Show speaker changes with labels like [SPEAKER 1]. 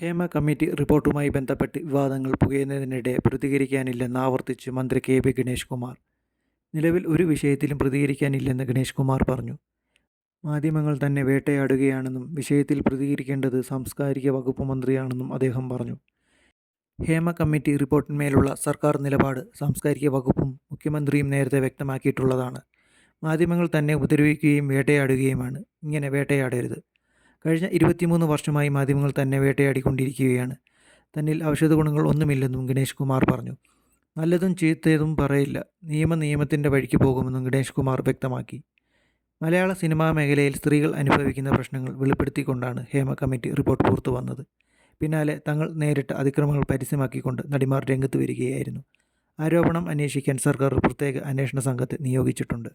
[SPEAKER 1] Hema committee റിപ്പോർട്ടുമായി ബന്ധപ്പെട്ട് വിവാദങ്ങൾ പുകയുന്നതിനിടെ പ്രതികരിക്കാനില്ലെന്ന് ആവർത്തിച്ച് മന്ത്രി കെ പി ഗണേഷ് കുമാർ. നിലവിൽ ഒരു വിഷയത്തിലും പ്രതികരിക്കാനില്ലെന്ന് ഗണേഷ് കുമാർ പറഞ്ഞു. മാധ്യമങ്ങൾ തന്നെ വേട്ടയാടുകയാണെന്നും വിഷയത്തിൽ പ്രതികരിക്കേണ്ടത് സാംസ്കാരിക വകുപ്പ് മന്ത്രിയാണെന്നും അദ്ദേഹം പറഞ്ഞു. ഹേമ കമ്മിറ്റി റിപ്പോർട്ടിന്മേലുള്ള സർക്കാർ നിലപാട് സാംസ്കാരിക വകുപ്പും മുഖ്യമന്ത്രിയും നേരത്തെ വ്യക്തമാക്കിയിട്ടുള്ളതാണ്. മാധ്യമങ്ങൾ തന്നെ ഉപദ്രവിക്കുകയും വേട്ടയാടുകയുമാണ്. ഇങ്ങനെ വേട്ടയാടരുത്. കഴിഞ്ഞ ഇരുപത്തിമൂന്ന് വർഷമായി മാധ്യമങ്ങൾ തന്നെ വേട്ടയാടിക്കൊണ്ടിരിക്കുകയാണ്. തന്നിൽ ഔഷധ ഗുണങ്ങൾ ഒന്നുമില്ലെന്നും ഗണേഷ് കുമാർ പറഞ്ഞു. നല്ലതും ചീത്തയതും പറയില്ല. നിയമ നിയമത്തിന്റെ വഴിക്ക് പോകുമെന്നും ഗണേഷ് കുമാർ വ്യക്തമാക്കി. മലയാള സിനിമാ മേഖലയിൽ സ്ത്രീകൾ അനുഭവിക്കുന്ന പ്രശ്നങ്ങൾ വെളിപ്പെടുത്തിക്കൊണ്ടാണ് ഹേമ കമ്മിറ്റി റിപ്പോർട്ട് പുറത്തു വന്നത് പിന്നാലെ തങ്ങൾ നേരിട്ട അതിക്രമങ്ങൾ പരസ്യമാക്കിക്കൊണ്ട് നടിമാർ രംഗത്ത് വരികയായിരുന്നു. ആരോപണം അന്വേഷിക്കാൻ സർക്കാർ പ്രത്യേക അന്വേഷണ സംഘത്തെ നിയോഗിച്ചിട്ടുണ്ട്.